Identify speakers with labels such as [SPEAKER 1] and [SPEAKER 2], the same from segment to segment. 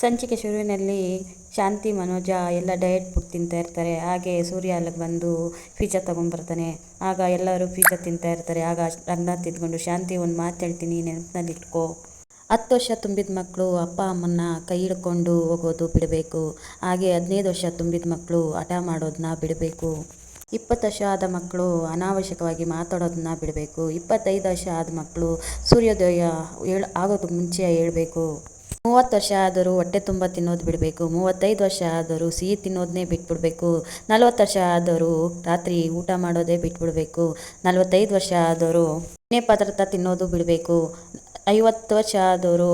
[SPEAKER 1] ಸಂಚಿಕೆ ಶುರುವಿನಲ್ಲಿ ಶಾಂತಿ, ಮನೋಜ ಎಲ್ಲ diet food ತಿಂತಾ ಇರ್ತಾರೆ. ಹಾಗೆ ಸೂರ್ಯ ಅಲ್ಲಿಗೆ ಬಂದು ಪಿಜ್ಜಾ ತೊಗೊಂಡ್ಬರ್ತಾನೆ. ಆಗ ಎಲ್ಲರೂ ಪಿಜ್ಜಾ ತಿಂತಾ ಇರ್ತಾರೆ. ಆಗ ರಂಗನಾಥ್ ತಿದ್ಕೊಂಡು ಶಾಂತಿ ಒಂದು ಮಾತು ಹೇಳ್ತೀನಿ ನೆನಪಿನಲ್ಲಿ ಇಟ್ಕೋ ಹತ್ತು ವರ್ಷ ತುಂಬಿದ ಮಕ್ಕಳು ಅಪ್ಪ, ಅಮ್ಮನ್ನ ಕೈ ಹಿಡ್ಕೊಂಡು ಹೋಗೋದು ಬಿಡಬೇಕು. ಹಾಗೆ ಹದಿನೈದು ವರ್ಷ ತುಂಬಿದ ಮಕ್ಕಳು ಹಠ ಮಾಡೋದನ್ನ ಬಿಡಬೇಕು. ಇಪ್ಪತ್ತು ವರ್ಷ ಆದ ಮಕ್ಕಳು ಅನಾವಶ್ಯಕವಾಗಿ ಮಾತಾಡೋದನ್ನ ಬಿಡಬೇಕು. ಇಪ್ಪತ್ತೈದು ವರ್ಷ ಆದ ಮಕ್ಕಳು ಸೂರ್ಯೋದಯ ಹೇಳ ಆಗೋದಕ್ಕೆ ಮುಂಚೆ ಹೇಳ್ಬೇಕು. ಮೂವತ್ತು ವರ್ಷ ಆದರೂ ಹೊಟ್ಟೆ ತುಂಬ ತಿನ್ನೋದು ಬಿಡಬೇಕು, ಮೂವತ್ತೈದು ವರ್ಷ ಆದರೂ ಸಿಹಿ ತಿನ್ನೋದನ್ನೇ ಬಿಟ್ಬಿಡಬೇಕು, ನಲವತ್ತು ವರ್ಷ ಆದರೂ ರಾತ್ರಿ ಊಟ ಮಾಡೋದೇ ಬಿಟ್ಬಿಡಬೇಕು, ನಲವತ್ತೈದು ವರ್ಷ ಆದರೂ ಎಣ್ಣೆ ಪದಾರ್ಥ ತಿನ್ನೋದು ಬಿಡಬೇಕು, ಐವತ್ತು ವರ್ಷ ಆದವರು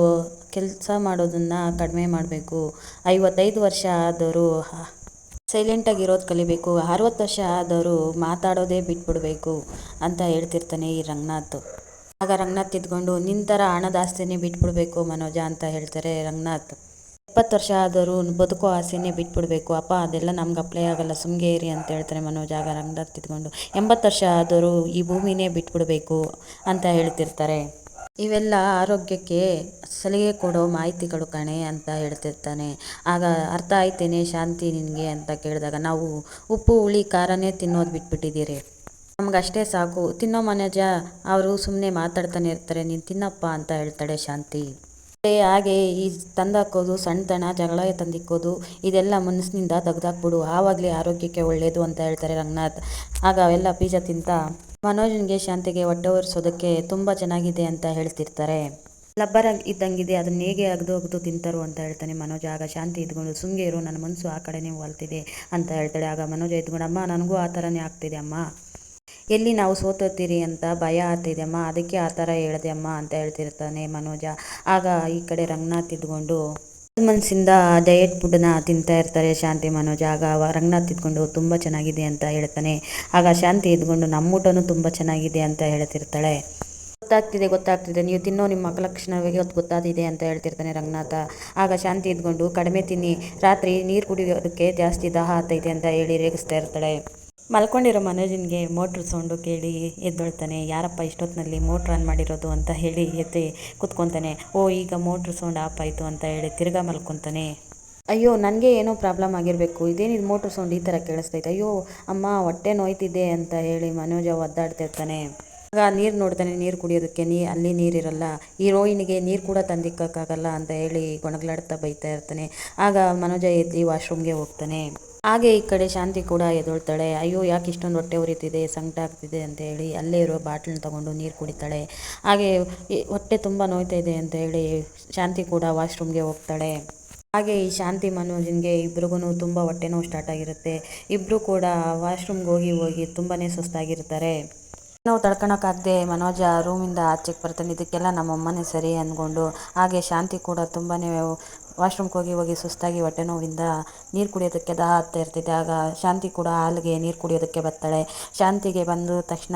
[SPEAKER 1] ಕೆಲಸ ಮಾಡೋದನ್ನು ಕಡಿಮೆ ಮಾಡಬೇಕು, ಐವತ್ತೈದು ವರ್ಷ ಆದವರು ಸೈಲೆಂಟಾಗಿರೋದು ಕಲಿಬೇಕು, ಅರವತ್ತು ವರ್ಷ ಆದವರು ಮಾತಾಡೋದೇ ಬಿಟ್ಬಿಡಬೇಕು ಅಂತ ಹೇಳ್ತಿರ್ತಾನೆ ಈ ರಂಗನಾಥ್. ಆಗ ರಂಗನಾಥ್ ತಿದ್ಕೊಂಡು ನಿನ್ನ ಥರ ಹಣದ ಆಸ್ತಿನೇ ಬಿಟ್ಬಿಡ್ಬೇಕು ಮನೋಜ ಅಂತ ಹೇಳ್ತಾರೆ ರಂಗನಾಥ್. ಎಪ್ಪತ್ತು ವರ್ಷ ಆದರೂ ಬದುಕೋ ಆಸೆನೇ ಬಿಟ್ಬಿಡಬೇಕು. ಅಪ್ಪ, ಅದೆಲ್ಲ ನಮ್ಗೆ ಅಪ್ಲೈ ಆಗಲ್ಲ, ಸುಮ್ಗೆ ಇರಿ ಅಂತ ಹೇಳ್ತಾರೆ ಮನೋಜ್. ಆಗ ರಂಗನಾಥ್ ತಿದ್ಕೊಂಡು ಎಂಬತ್ತು ವರ್ಷ ಆದರೂ ಈ ಭೂಮಿನೇ ಬಿಟ್ಬಿಡ್ಬೇಕು ಅಂತ ಹೇಳ್ತಿರ್ತಾರೆ. ಇವೆಲ್ಲ ಆರೋಗ್ಯಕ್ಕೆ ಸಲಿಗೆ ಕೊಡೋ ಮಾಹಿತಿಗಳು ಕಣೆ ಅಂತ ಹೇಳ್ತಿರ್ತಾನೆ. ಆಗ ಅರ್ಥ ಆಯ್ತೇನೆ ಶಾಂತಿ ನಿನಗೆ ಅಂತ ಕೇಳಿದಾಗ, ನಾವು ಉಪ್ಪು, ಹುಳಿ, ಖಾರನೇ ತಿನ್ನೋದು ಬಿಟ್ಬಿಟ್ಟಿದ್ದೀರಿ. ನಮ್ಗಷ್ಟೇ ಸಾಕು. ತಿನ್ನೋ ಮನೋಜ ಅವರು ಸುಮ್ಮನೆ ಮಾತಾಡ್ತಾನೆ ಇರ್ತಾರೆ. ನೀನು ತಿನ್ನಪ್ಪ ಅಂತ ಹೇಳ್ತಾಳೆ ಶಾಂತಿ. ಹಾಗೆ ಈ ತಂದಾಕೋದು, ಸಣ್ಣತನ ಜಗಳ ತಂದಿಕ್ಕೋದು, ಇದೆಲ್ಲ ಮನಸ್ಸಿನಿಂದ ತೆಗ್ದಾಕ್ಬಿಡು. ಆವಾಗಲೇ ಆರೋಗ್ಯಕ್ಕೆ ಒಳ್ಳೆಯದು ಅಂತ ಹೇಳ್ತಾರೆ ರಂಗನಾಥ್. ಆಗ ಅವೆಲ್ಲ ಪೀಜ ತಿಂತ ಮನೋಜನ್ಗೆ ಶಾಂತಿಗೆ ಹೊಟ್ಟೆ ಒರೆಸೋದಕ್ಕೆ ತುಂಬ ಚೆನ್ನಾಗಿದೆ ಅಂತ ಹೇಳ್ತಿರ್ತಾರೆ. ಲಬ್ಬರ ಇದ್ದಂಗಿದೆ. ಅದನ್ನ ಹೇಗೆ ಅಗ್ದು ಅಗ್ದು ತಿಂತಾರೋ ಅಂತ ಹೇಳ್ತಾನೆ ಮನೋಜ. ಆಗ ಶಾಂತಿ ಇದ್ಕೊಂಡು ಸುಂಗೆ ಇರು. ನನ್ನ ಮನಸ್ಸು ಆ ಕಡೆನೇ ಹೊಲ್ತಿದೆ ಅಂತ ಹೇಳ್ತಾಳೆ. ಆಗ ಮನೋಜ ಇದ್ಕೊಂಡು, ಅಮ್ಮ, ನನಗೂ ಆ ಥರನೇ ಆಗ್ತಿದೆ ಅಮ್ಮ. ಎಲ್ಲಿ ನಾವು ಸೋತೋತೀರಿ ಅಂತ ಭಯ ಆಗ್ತಿದೆ ಅಮ್ಮ. ಅದಕ್ಕೆ ಆ ಥರ ಹೇಳಿದೆ ಅಮ್ಮ ಅಂತ ಹೇಳ್ತಿರ್ತಾನೆ ಮನೋಜ. ಆಗ ಈ ಕಡೆ ರಂಗನಾಥ್ ಇದ್ಕೊಂಡು ಮನಸ್ಸಿಂದ ಡಯಟ್ ಫುಡ್ನ ತಿಂತಾ ಇರ್ತಾರೆ ಶಾಂತಿ ಮನೋಜ. ಆಗ ರಂಗನಾಥ್ ಇದ್ಕೊಂಡು ತುಂಬ ಚೆನ್ನಾಗಿದೆ ಅಂತ ಹೇಳ್ತಾನೆ. ಆಗ ಶಾಂತಿ ಇದ್ಕೊಂಡು ನಮ್ಮ ಊಟನೂ ತುಂಬ ಚೆನ್ನಾಗಿದೆ ಅಂತ ಹೇಳ್ತಿರ್ತಾಳೆ. ಗೊತ್ತಾಗ್ತಿದೆ ಗೊತ್ತಾಗ್ತಿದೆ. ನೀವು ತಿನ್ನೋ ನಿಮ್ಮ ಮಕ್ಕಳ ಲಕ್ಷಣವಾಗಿ ಅದು ಗೊತ್ತಾಗಿದೆ ಅಂತ ಹೇಳ್ತಿರ್ತಾನೆ ರಂಗನಾಥ. ಆಗ ಶಾಂತಿ ಇದ್ಕೊಂಡು, ಕಡಿಮೆ ತಿನ್ನಿ. ರಾತ್ರಿ ನೀರು ಕುಡಿಯೋದಕ್ಕೆ ಜಾಸ್ತಿ ದಾಹ ಆಗ್ತೈತೆ ಅಂತ ಹೇಳಿ ರೇಗಿಸ್ತಾ ಇರ್ತಾಳೆ. ಮಲ್ಕೊಂಡಿರೋ ಮನೋಜನಿಗೆ ಮೋಟ್ರ್ ಸೌಂಡು ಕೇಳಿ ಎದ್ದೊಳ್ತಾನೆ, ಯಾರಪ್ಪ ಇಷ್ಟೊತ್ತಿನಲ್ಲಿ ಮೋಟ್ರ್ ಆನ್ ಮಾಡಿರೋದು? ಅಂತ ಹೇಳಿ ಎದ್ದು ಕುತ್ಕೊತಾನೆ. ಓ, ಈಗ ಮೋಟ್ರ್ ಸೌಂಡ್ ಆಫ್ ಆಯಿತು ಅಂತ ಹೇಳಿ ತಿರ್ಗಾ ಮಲ್ಕೊತಾನೆ. ಅಯ್ಯೋ, ನನಗೆ ಏನೋ ಪ್ರಾಬ್ಲಮ್ ಆಗಿರಬೇಕು. ಇದೇನಿದು ಮೋಟ್ರ್ ಸೌಂಡ್ ಈ ಥರ ಕೇಳಿಸ್ತೈತೆ? ಅಯ್ಯೋ, ಅಮ್ಮ, ಹೊಟ್ಟೆ ನೋಯ್ತಿದೆ ಅಂತ ಹೇಳಿ ಮನೋಜ ಒದ್ದಾಡ್ತಿರ್ತಾನೆ ಆಗ ನೀರು ನೋಡ್ತಾನೆ, ನೀರು ಕುಡಿಯೋದಕ್ಕೆ ನೀ, ಅಲ್ಲಿ ನೀರಿರಲ್ಲ. ಈ ರೋಯಿನಿಗೆ ನೀರು ಕೂಡ ತಂದಿಕ್ಕಾಗಲ್ಲ ಅಂತ ಹೇಳಿ ಗೊಣಗ್ಲಾಡ್ತಾ ಬೈತಾ ಇರ್ತಾನೆ. ಆಗ ಮನೋಜ ಎದ್ದು ವಾಶ್ರೂಮ್ಗೆ ಹೋಗ್ತಾನೆ. ಹಾಗೆ ಈ ಕಡೆ ಶಾಂತಿ ಕೂಡ ಎದ್ದೊಳ್ತಾಳೆ ಅಯ್ಯೋ, ಯಾಕೆ ಇಷ್ಟೊಂದು ಹೊಟ್ಟೆ ಉರಿತಿದೆ, ಸಂಕಟ ಆಗ್ತಿದೆ ಅಂತ ಹೇಳಿ ಅಲ್ಲೇ ಇರೋ ಬಾಟ್ಲನ್ನ ತಗೊಂಡು ನೀರು ಕುಡಿತಾಳೆ. ಹಾಗೆ ಹೊಟ್ಟೆ ತುಂಬ ನೋಯ್ತಾ ಇದೆ ಅಂತ ಹೇಳಿ ಶಾಂತಿ ಕೂಡ ವಾಶ್ರೂಮ್ಗೆ ಹೋಗ್ತಾಳೆ. ಹಾಗೆ ಈ ಶಾಂತಿ ಮನೋಜನ್ಗೆ ಇಬ್ರಿಗೂ ತುಂಬ ಹೊಟ್ಟೆ ನೋವು ಸ್ಟಾರ್ಟ್ ಆಗಿರುತ್ತೆ. ಇಬ್ಬರು ಕೂಡ ವಾಶ್ರೂಮ್ಗೆ ಹೋಗಿ ಹೋಗಿ ತುಂಬಾ ಸುಸ್ತಾಗಿರ್ತಾರೆ. ನಾವು ತಡ್ಕೊಳಕ್ಕಾಗದೆ ಮನೋಜ ರೂಮಿಂದ ಆಚೆಗೆ ಬರ್ತಾನೆ. ಇದಕ್ಕೆಲ್ಲ ನಮ್ಮಮ್ಮನೇ ಸರಿ ಅಂದ್ಕೊಂಡು ಹಾಗೆ ಶಾಂತಿ ಕೂಡ ತುಂಬಾ ವಾಶ್ರೂಮ್ಗೆ ಹೋಗಿ ಹೋಗಿ ಸುಸ್ತಾಗಿ ಹೊಟ್ಟೆ ನೋವಿಂದ ನೀರು ಕುಡಿಯೋದಕ್ಕೆ ದಾಹ ಆಗ್ತಾ ಇರ್ತೈತೆ ಆಗ ಶಾಂತಿ ಕೂಡ ಹಾಲಿಗೆ ನೀರು ಕುಡಿಯೋದಕ್ಕೆ ಬರ್ತಾಳೆ. ಶಾಂತಿಗೆ ಬಂದು ತಕ್ಷಣ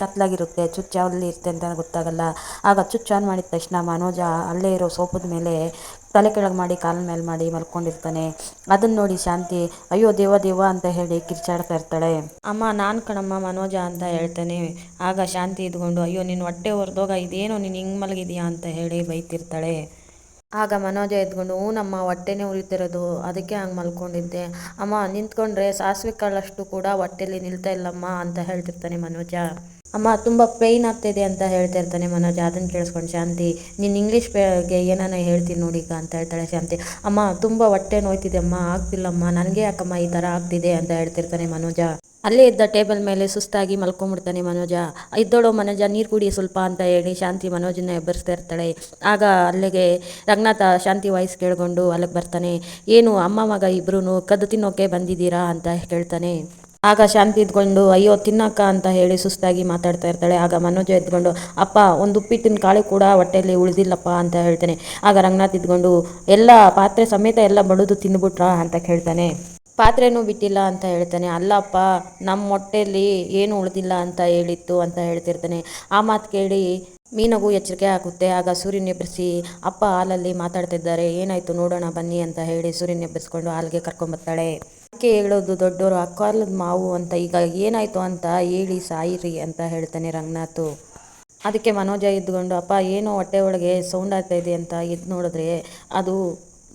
[SPEAKER 1] ಕತ್ಲಾಗಿರುತ್ತೆ. ಚುಚ್ಚಲ್ಲಿ ಇರುತ್ತೆ ಅಂತ ಗೊತ್ತಾಗಲ್ಲ. ಆಗ ಚುಚ್ಚ ಆನ್ ಮಾಡಿದ ತಕ್ಷಣ ಮನೋಜ ಅಲ್ಲೇ ಇರೋ ಸೋಪದ ಮೇಲೆ ತಲೆ ಕೆಳಗೆ ಮಾಡಿ, ಕಾಲ ಮೇಲೆ ಮಾಡಿ ಮಲ್ಕೊಂಡಿರ್ತಾನೆ. ಅದನ್ನ ನೋಡಿ ಶಾಂತಿ, ಅಯ್ಯೋ ದೇವ ದೇವ ಅಂತ ಹೇಳಿ ಕಿರ್ಚಾಡ್ತಾ ಇರ್ತಾಳೆ. ಅಮ್ಮ, ನಾನು ಕಣಮ್ಮ, ಮನೋಜ ಅಂತ ಹೇಳ್ತಾನೆ. ಆಗ ಶಾಂತಿ ಇದ್ಕೊಂಡು, ಅಯ್ಯೋ ನಿನ್ನ ಹೊಟ್ಟೆ ಹೊರದೋಗ ಇದೇನೋ ನೀನು ಹಿಂಗೆ ಮಲಗಿದೀಯಾ? ಅಂತ ಹೇಳಿ ಬೈತಿರ್ತಾಳೆ. ಆಗ ಮನೋಜ ಎದ್ಕೊಂಡು, ಹ್ಞೂ ನಮ್ಮ, ಹೊಟ್ಟೆನೇ ಉರಿತಿರೋದು, ಅದಕ್ಕೆ ಹಂಗೆ ಮಲ್ಕೊಂಡಿದ್ದೆ. ಅಮ್ಮ, ನಿಂತ್ಕೊಂಡ್ರೆ ಸಾಸಿವೆ ಕಾಳಷ್ಟು ಕೂಡ ಹೊಟ್ಟೆಲಿ ನಿಲ್ತಾ ಇಲ್ಲಮ್ಮ ಅಂತ ಹೇಳ್ತಿರ್ತಾನೆ ಮನೋಜ. ಅಮ್ಮ, ತುಂಬ ಪೇಯ್ನ್ ಆಗ್ತಿದೆ ಅಂತ ಹೇಳ್ತಾ ಇರ್ತಾನೆ ಮನೋಜ. ಅದನ್ನು ಕೇಳಿಸ್ಕೊಂಡು ಶಾಂತಿ, ನೀನು ಇಂಗ್ಲೀಷ್ ಬಗ್ಗೆ ಏನಾನ ಹೇಳ್ತೀನಿ ನೋಡಿ ಈಗ ಅಂತ ಹೇಳ್ತಾಳೆ ಶಾಂತಿ. ಅಮ್ಮ, ತುಂಬ ಹೊಟ್ಟೆ ನೋಯ್ತಿದೆ ಅಮ್ಮ ಆಗ್ತಿಲ್ಲಮ್ಮ ನನಗೆ ಯಾಕಮ್ಮ ಈ ಥರ ಆಗ್ತಿದೆ ಅಂತ ಹೇಳ್ತಿರ್ತಾನೆ ಮನೋಜ. ಅಲ್ಲೇ ಇದ್ದ ಟೇಬಲ್ ಮೇಲೆ ಸುಸ್ತಾಗಿ ಮಲ್ಕೊಂಡ್ಬಿಡ್ತಾನೆ ಮನೋಜ. ಇದ್ದೋಳು ಮನೋಜ, ನೀರು ಕುಡಿ ಸ್ವಲ್ಪ ಅಂತ ಹೇಳಿ ಶಾಂತಿ ಮನೋಜನ ಎಬ್ಬರಿಸ್ತಾ ಇರ್ತಾಳೆ. ಆಗ ಅಲ್ಲಿಗೆ ರಂಗನಾಥ ಶಾಂತಿ ವಾಯ್ಸ್ ಕೇಳ್ಕೊಂಡು ಅಲ್ಲಿಗೆ ಬರ್ತಾನೆ. ಏನು, ಅಮ್ಮ ಮಗ ಇಬ್ಬರೂ ಕದ್ದು ತಿನ್ನೋಕೆ ಬಂದಿದ್ದೀರಾ ಅಂತ ಕೇಳ್ತಾನೆ ಆಗ ಶಾಂತಿ ಇದ್ಕೊಂಡು, ಅಯ್ಯೋ, ತಿನ್ನಕ್ಕ ಅಂತ ಹೇಳಿ ಸುಸ್ತಾಗಿ ಮಾತಾಡ್ತಾ ಇರ್ತಾಳೆ. ಆಗ ಮನೋಜ ಎದ್ಕೊಂಡು, ಅಪ್ಪ, ಒಂದು ಉಪ್ಪಿಟ್ಟಿನ ಕಾಳು ಕೂಡ ಹೊಟ್ಟೆಯಲ್ಲಿ ಉಳಿದಿಲ್ಲಪ್ಪ ಅಂತ ಹೇಳ್ತಾನೆ. ಆಗ ರಂಗನಾಥ್ ಇದ್ಕೊಂಡು ಎಲ್ಲ ಪಾತ್ರೆ ಸಮೇತ ಎಲ್ಲ ಬಡಿದು ತಿಂದ್ಬಿಟ್ರಾ ಅಂತ ಕೇಳ್ತಾನೆ. ಪಾತ್ರೆನೂ ಬಿಟ್ಟಿಲ್ಲ ಅಂತ ಹೇಳ್ತಾನೆ. ಅಲ್ಲಪ್ಪ ನಮ್ಮ ಮೊಟ್ಟೆಯಲ್ಲಿ ಏನು ಉಳಿದಿಲ್ಲ ಅಂತ ಹೇಳಿತ್ತು ಅಂತ ಹೇಳ್ತಿರ್ತಾನೆ. ಆ ಮಾತು ಕೇಳಿ ಮೀನಗೂ ಎಚ್ಚರಿಕೆ ಆಗುತ್ತೆ. ಆಗ ಸೂರ್ಯನ ಎಬ್ಬರಿಸಿ ಅಪ್ಪ, ಹಾಲಲ್ಲಿ ಮಾತಾಡ್ತಿದ್ದಾರೆ. ಏನಾಯ್ತು? ನೋಡೋಣ ಬನ್ನಿ ಅಂತ ಹೇಳಿ ಸೂರ್ಯನ ಎಬ್ಬರಿಸ್ಕೊಂಡು ಹಾಲಿಗೆ ಕರ್ಕೊಂಬರ್ತಾಳೆ. ಅದಕ್ಕೆ ಹೇಳೋದು ದೊಡ್ಡವರು ಅಕ್ಕಾಲದ ಮಾವು ಅಂತ ಈಗ ಏನಾಯ್ತು ಅಂತ ಹೇಳಿ ಸಾಯಿರಿ ಅಂತ ಹೇಳ್ತಾನೆ ರಂಗನಾಥು. ಅದಕ್ಕೆ ಮನೋಜ ಇದ್ದುಕೊಂಡು ಅಪ್ಪ, ಏನೋ ಹೊಟ್ಟೆ ಒಳಗೆ ಸೌಂಡ್ ಆಗ್ತಾ ಇದೆ ಅಂತ ಇದು ನೋಡಿದ್ರೆ ಅದು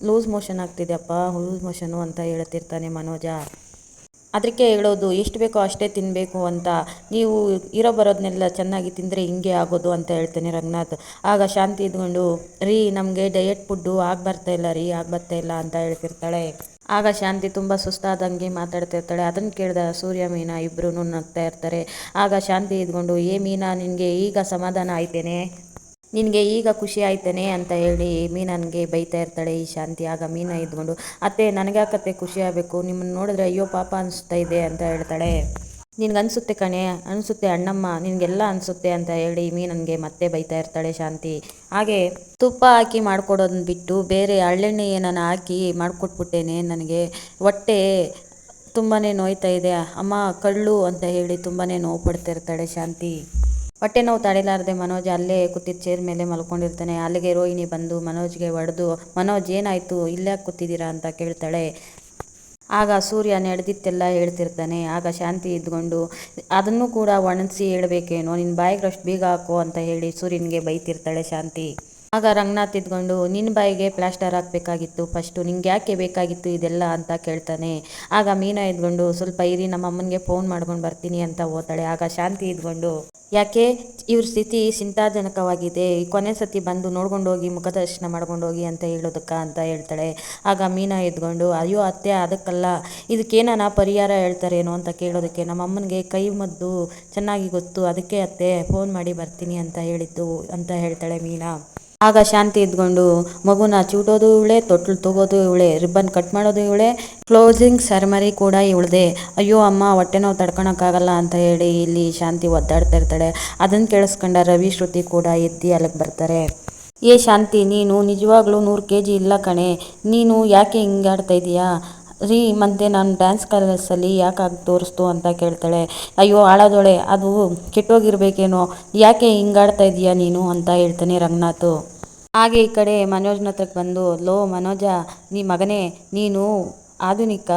[SPEAKER 1] ಲೂಸ್ ಮೋಷನ್ ಆಗ್ತಿದೆ, ಅಪ್ಪ ಲೂಸ್ ಮೋಷನು ಅಂತ ಹೇಳ್ತಿರ್ತಾನೆ ಮನೋಜ. ಅದಕ್ಕೆ ಹೇಳೋದು, ಎಷ್ಟು ಬೇಕೋ ಅಷ್ಟೇ ತಿನ್ನಬೇಕು ಅಂತ. ನೀವು ಇರೋ ಬರೋದನ್ನೆಲ್ಲ ಚೆನ್ನಾಗಿ ತಿಂದರೆ ಹಿಂಗೆ ಆಗೋದು ಅಂತ ಹೇಳ್ತಾನೆ ರಂಗನಾಥ್. ಆಗ ಶಾಂತಿ ಇದ್ಕೊಂಡು ರೀ, ನಮಗೆ ಡಯಟ್ ಫುಡ್ಡು ಆಗಿ ಬರ್ತಾ ಇಲ್ಲ ರೀ, ಆಗಿ ಬರ್ತಾಯಿಲ್ಲ ಅಂತ ಹೇಳ್ತಿರ್ತಾಳೆ. ಆಗ ಶಾಂತಿ ತುಂಬ ಸುಸ್ತಾದಂಗೆ ಮಾತಾಡ್ತಿರ್ತಾಳೆ. ಅದನ್ನು ಕೇಳಿದ ಸೂರ್ಯ ಮೀನಾ ಇಬ್ಬರೂ ನಗ್ತಾ ಇರ್ತಾರೆ. ಆಗ ಶಾಂತಿ ಇದ್ಕೊಂಡು, ಏ ಮೀನಾ, ನಿನಗೆ ಈಗ ಸಮಾಧಾನ ಆಯ್ತೇನೆ? ನಿನಗೆ ಈಗ ಖುಷಿ ಆಯ್ತೇನೆ? ಅಂತ ಹೇಳಿ ಮೀನನ್ಗೆ ಬೈತಾ ಇರ್ತಾಳೆ ಈ ಶಾಂತಿ. ಆಗ ಮೀನ ಇದ್ಕೊಂಡು, ಅತ್ತೆ, ನನಗ್ಯಾಕತ್ತೆ ಖುಷಿ ಆಗಬೇಕು? ನಿಮ್ಮನ್ನು ನೋಡಿದ್ರೆ ಅಯ್ಯೋ ಪಾಪ ಅನಿಸ್ತಾ ಇದೆ ಅಂತ ಹೇಳ್ತಾಳೆ. ನಿನ್ಗೆ ಅನಿಸುತ್ತೆ ಕಣೆ, ಅನಿಸುತ್ತೆ ಅಣ್ಣಮ್ಮ, ನಿನಗೆಲ್ಲ ಅನಿಸುತ್ತೆ ಅಂತ ಹೇಳಿ ಮೀನನ್ಗೆ ಮತ್ತೆ ಬೈತಾ ಇರ್ತಾಳೆ ಶಾಂತಿ. ಹಾಗೆ ತುಪ್ಪ ಹಾಕಿ ಮಾಡ್ಕೊಡೋದನ್ನ ಬಿಟ್ಟು ಬೇರೆ ಹಳ್ಳೆಣ್ಣೆ ಏನಾನ ಹಾಕಿ ಮಾಡಿಕೊಟ್ಬಿಟ್ಟೇನೆ ನನಗೆ. ಹೊಟ್ಟೆ ತುಂಬಾ ನೋಯ್ತಾ ಇದೆ. ಅಮ್ಮ ಕಳ್ಳು ಅಂತ ಹೇಳಿ ತುಂಬಾ ನೋವು ಪಡ್ತಾ ಇರ್ತಾಳೆ ಶಾಂತಿ. ಹೊಟ್ಟೆ ನೋವು ತಡೆಲಾರದೆ ಮನೋಜ್ ಅಲ್ಲೇ ಕೂತಿದ್ದ ಚೇರ್ ಮೇಲೆ ಮಲ್ಕೊಂಡಿರ್ತಾನೆ. ಅಲ್ಲಿಗೆ ರೋಹಿಣಿ ಬಂದು ಮನೋಜ್ಗೆ ಹೊಡೆದು, ಮನೋಜ್ ಏನಾಯಿತು? ಇಲ್ಲೇ ಕೂತಿದ್ದೀರಾ? ಅಂತ ಕೇಳ್ತಾಳೆ. ಆಗ ಸೂರ್ಯ ನಡೆದಿತ್ತೆಲ್ಲ ಹೇಳ್ತಿರ್ತಾನೆ. ಆಗ ಶಾಂತಿ ಇದ್ಕೊಂಡು ಅದನ್ನು ಕೂಡ ಒಣಗಿಸಿ ಹೇಳಬೇಕೇನೋ ನಿನ್ನ ಬಾಯಿಗೆ ಅಷ್ಟು ಬೀಗ ಹಾಕೋ ಅಂತ ಹೇಳಿ ಸೂರ್ಯನಿಗೆ ಬೈತಿರ್ತಾಳೆ ಶಾಂತಿ. ಆಗ ರಂಗನಾಥ್ ಇದ್ಕೊಂಡು ನಿನ್ನ ಬಾಯಿಗೆ ಪ್ಲಾಸ್ಟರ್ ಹಾಕಬೇಕಾಗಿತ್ತು ಫಸ್ಟು ನಿಂಗೆ ಯಾಕೆ ಬೇಕಾಗಿತ್ತು ಇದೆಲ್ಲ? ಅಂತ ಕೇಳ್ತಾನೆ. ಆಗ ಮೀನಾ ಇದ್ಕೊಂಡು ಸ್ವಲ್ಪ ಇರಿ, ನಮ್ಮ ಅಮ್ಮನಿಗೆ ಫೋನ್ ಮಾಡ್ಕೊಂಡು ಬರ್ತೀನಿ ಅಂತ ಓದ್ತಾಳೆ ಆಗ ಶಾಂತಿ ಇದ್ಕೊಂಡು ಯಾಕೆ? ಇವ್ರ ಸ್ಥಿತಿ ಚಿಂತಾಜನಕವಾಗಿದೆ. ಕೊನೆ ಸತಿ ಬಂದು ನೋಡ್ಕೊಂಡು ಹೋಗಿ ಮುಖದರ್ಶನ ಮಾಡ್ಕೊಂಡು ಹೋಗಿ ಅಂತ ಹೇಳೋದಕ್ಕ ಅಂತ ಹೇಳ್ತಾಳೆ. ಆಗ ಮೀನಾ ಎದ್ಕೊಂಡು ಅಯ್ಯೋ ಅತ್ತೆ, ಅದಕ್ಕಲ್ಲ. ಇದಕ್ಕೇನಾನ ಪರಿಹಾರ ಹೇಳ್ತಾರೇನೋ ಅಂತ ಕೇಳೋದಕ್ಕೆ ನಮ್ಮ ಅಮ್ಮನಿಗೆ ಕೈ ಮದ್ದು ಚೆನ್ನಾಗಿ ಗೊತ್ತು. ಅದಕ್ಕೆ ಅತ್ತೆ ಫೋನ್ ಮಾಡಿ ಬರ್ತೀನಿ ಅಂತ ಹೇಳಿದ್ದು, ಅಂತ ಹೇಳ್ತಾಳೆ ಮೀನಾ. ಆಗ ಶಾಂತಿ ಇದ್ಕೊಂಡು ಮಗುನ ಚೂಟೋದು ಇವಳೆ, ತೊಟ್ಲು ತಗೋದು ಇವಳೆ, ರಿಬ್ಬನ್ ಕಟ್ ಮಾಡೋದು ಇವಳೆ ಕ್ಲೋಸಿಂಗ್ ಸರ್ಮರಿ ಕೂಡ ಇವಳದೆ. ಅಯ್ಯೋ ಅಮ್ಮ, ಹೊಟ್ಟೆ ನೋವು ತಡ್ಕೊಳಕ್ಕಾಗಲ್ಲ ಅಂತ ಹೇಳಿ ಇಲ್ಲಿ ಶಾಂತಿ ಒದ್ದಾಡ್ತಾ ಇರ್ತಾಳೆ. ಅದನ್ನು ಕೇಳಿಸ್ಕೊಂಡ ರವಿ, ಶ್ರುತಿ ಕೂಡ ಎತ್ತಿ ಅಲ್ಲಿಗೆ ಬರ್ತಾರೆ. ಏ ಶಾಂತಿ, ನೀನು ನಿಜವಾಗ್ಲೂ ನೂರು ಕೆ ಜಿ ಇಲ್ಲ ಕಣೆ. ನೀನು ಯಾಕೆ ಹಿಂಗಾಡ್ತಾ ಇದೀಯಾ? ರೀ, ಮತ್ತೆ ನಾನು ಡ್ಯಾನ್ಸ್ ಕ್ಲಾಸಲ್ಲಿ ಯಾಕಾಗಿ ತೋರಿಸ್ತು ಅಂತ ಕೇಳ್ತಾಳೆ. ಅಯ್ಯೋ, ಆಳದೊಳೆ, ಅದು ಕೆಟ್ಟೋಗಿರ್ಬೇಕೇನೋ. ಯಾಕೆ ಹಿಂಗಾಡ್ತಾ ಇದೀಯಾ ನೀನು ಅಂತ ಹೇಳ್ತಾನೆ ರಂಗನಾಥ್. ಹಾಗೆ ಈ ಕಡೆ ಮನೋಜ್ನ ಹತ್ರಕ್ಕೆ ಬಂದು, ಲೋ ಮನೋಜ, ನೀ ಮಗನೇ, ನೀನು ಆಧುನಿಕ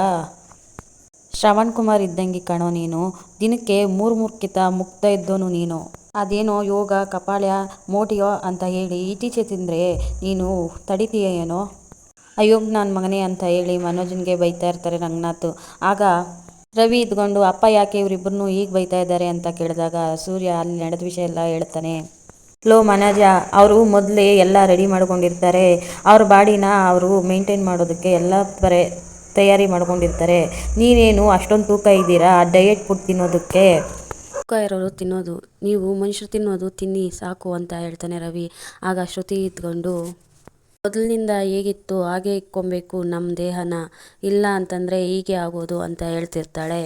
[SPEAKER 1] ಶ್ರವಣ್ ಕುಮಾರ್ ಇದ್ದಂಗೆ ಕಣೋ ನೀನು. ದಿನಕ್ಕೆ ಮೂರು ಮೂರು ಕಿತ ಮುಕ್ತ ಇದ್ದೋನು ನೀನು. ಅದೇನೋ ಯೋಗ, ಕಪಾಳ್ಯ, ಮೋಟಿಯೋ ಅಂತ ಹೇಳಿ ಈಚೀಚೆ ತಿಂದರೆ ನೀನು ತಡಿತೀಯ ಏನೋ? ಅಯ್ಯೋ, ನಾನು ಮಗನೇ ಅಂತ ಹೇಳಿ ಮನೋಜನ್ಗೆ ಬೈತಾ ಇರ್ತಾರೆ ರಂಗನಾಥ್. ಆಗ ರವಿ ಇದ್ಕೊಂಡು, ಅಪ್ಪ ಯಾಕೆ ಇವರಿಬ್ಬರನ್ನೂ ಈಗ ಬೈತಾ ಇದ್ದಾರೆ? ಅಂತ ಕೇಳಿದಾಗ ಸೂರ್ಯ ಅಲ್ಲಿ ನಡೆದ ವಿಷಯ ಎಲ್ಲ ಹೇಳ್ತಾನೆ. ಲೋ ಮನೋಜ, ಅವರು ಮೊದಲೇ ಎಲ್ಲ ರೆಡಿ ಮಾಡ್ಕೊಂಡಿರ್ತಾರೆ. ಅವ್ರ ಬಾಡಿನ ಅವರು ಮೇಂಟೈನ್ ಮಾಡೋದಕ್ಕೆ ಎಲ್ಲ ಬರೆ, ತಯಾರಿ ಮಾಡ್ಕೊಂಡಿರ್ತಾರೆ. ನೀನೇನು ಅಷ್ಟೊಂದು ತೂಕ ಇದ್ದೀರಾ? ಡಯೆಟ್ ಫುಡ್ ತಿನ್ನೋದಕ್ಕೆ. ತೂಕ ಇರೋರು ತಿನ್ನೋದು, ನೀವು ಮನುಷ್ಯರು ತಿನ್ನೋದು ತಿನ್ನಿ, ಸಾಕು ಅಂತ ಹೇಳ್ತಾನೆ ರವಿ. ಆಗ ಶ್ರುತಿ ಇದ್ಕೊಂಡು, ಮೊದಲಿನಿಂದ ಹೇಗಿತ್ತು, ಹಾಗೆ ಇಟ್ಕೊಬೇಕು ನಮ್ಮ ದೇಹನ, ಇಲ್ಲ ಅಂತಂದರೆ ಹೀಗೆ ಆಗೋದು ಅಂತ ಹೇಳ್ತಿರ್ತಾಳೆ.